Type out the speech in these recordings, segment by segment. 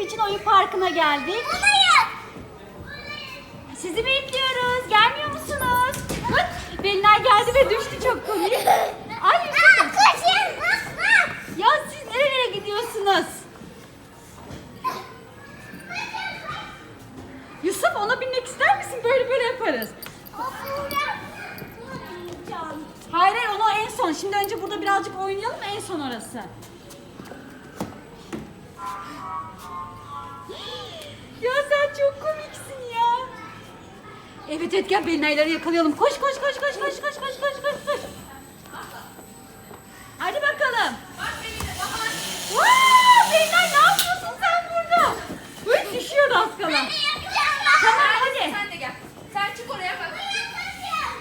için oyun parkına geldik. Sizi bekliyoruz. Gelmiyor musunuz? Hıt, Belinay geldi ve düştü çok komik. Ay Yusuf. Ya siz nerelere gidiyorsunuz? Yusuf ona binmek ister misin? Böyle böyle yaparız. Hayır hayır onu en son. Şimdi önce burada birazcık oynayalım en son orası. Çok komiksin ya. Evet gel Belinay'ları yakalayalım. Koş koş koş koş koş koş koş koş koş koş. Hadi bakalım. Vaa, Belinay ne yapıyorsun sen burada? Uy düşüyor az kala. Tamam hadi. Sen de gel. Sen çık oraya bak.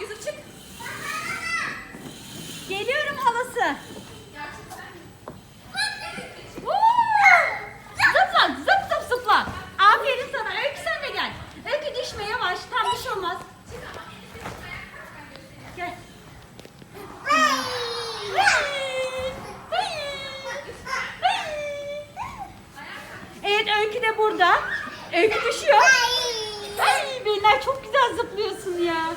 Yusuf çık. Geliyorum halası. Ya çık sen. Vaa! Zıpla zıp zıp zıpla. Aferin sana. Öykü sen de gel. Öykü düşme yavaş. Tam bir şey olmaz. Gel. Evet Öykü de burada. Öykü düşüyor. Ay Belinay çok güzel zıplıyorsun ya.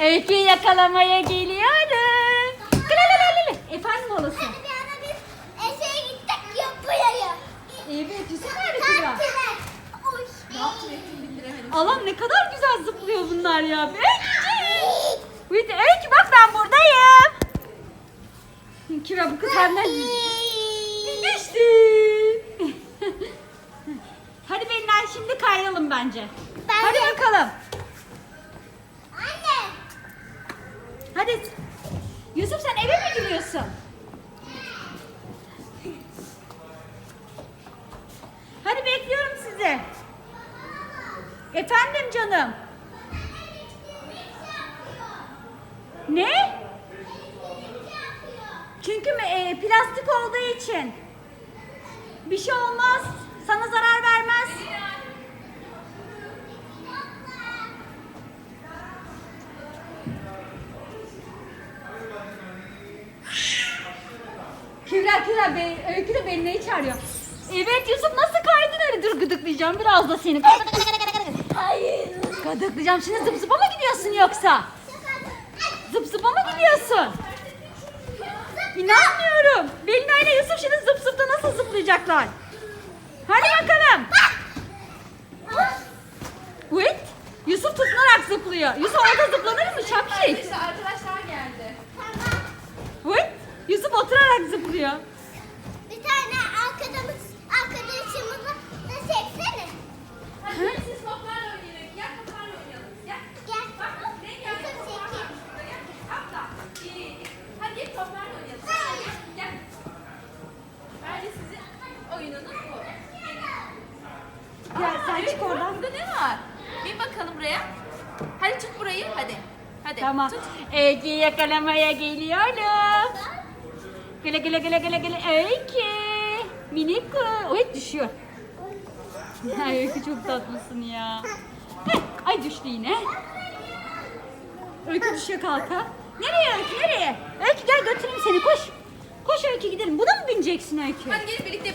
Öyküyü yakalamaya geliyorum. Kılalalala. Efendim olası. Evet Yusuf nerede Kübra? Ne yaptın ettin bildiremedim. Allah'ım ne kadar güzel zıplıyor bunlar ya. Öykü, Öykü bak ben buradayım. Kübra bu kız benden Geçti. Hadi Belinay şimdi kayalım bence. Ben Hadi de. bakalım. Hadi. Yusuf sen eve mi gidiyorsun? Hadi bekliyorum sizi. Efendim canım. Ne? Çünkü e, plastik olduğu için. Bir şey olmaz. Sana zarar Kübra Kübra be, Öykü de beni neyi çağırıyor? Evet Yusuf nasıl kaydın öyle? Dur gıdıklayacağım biraz da seni. Hayır. Gıdıklayacağım. Şimdi zıp zıpa mı gidiyorsun yoksa? Zıp zıpa mı gidiyorsun? İnanmıyorum. Belinay ile Yusuf şimdi zıp zıpta nasıl zıplayacaklar? Hadi bakalım. Wait. Yusuf tutunarak zıplıyor. Yusuf orada zıplanır mı? Şapşik. İşte arkadaşlar. Yusuf oturarak zıplıyor. Bir tane arkadaşımız, arkadaşımızı da çeksene. Hadi siz toplarla oynayalım. Gel toplarla oynayalım. Gel. Gel. Bak. Atla. Hadi toplarla oynayalım. Gel. Gel. Bence sizin oyununuz bu. Gel sen çık oradan. Burada ne var? Bir bakalım buraya. Hadi tut burayı. Hadi. Hadi. Tamam. Tut. Öykü yakalamaya geliyorum. Güle güle güle güle güle. Öykü. Minik. Oy düşüyor. Ya Öykü çok tatlısın ya. Heh, Ay düştü yine. Öykü düşüyor kalka. Nereye Öykü nereye? Öykü gel götüreyim seni koş. Koş Öykü gidelim. Buna mı bineceksin Öykü? Hadi gelin birlikte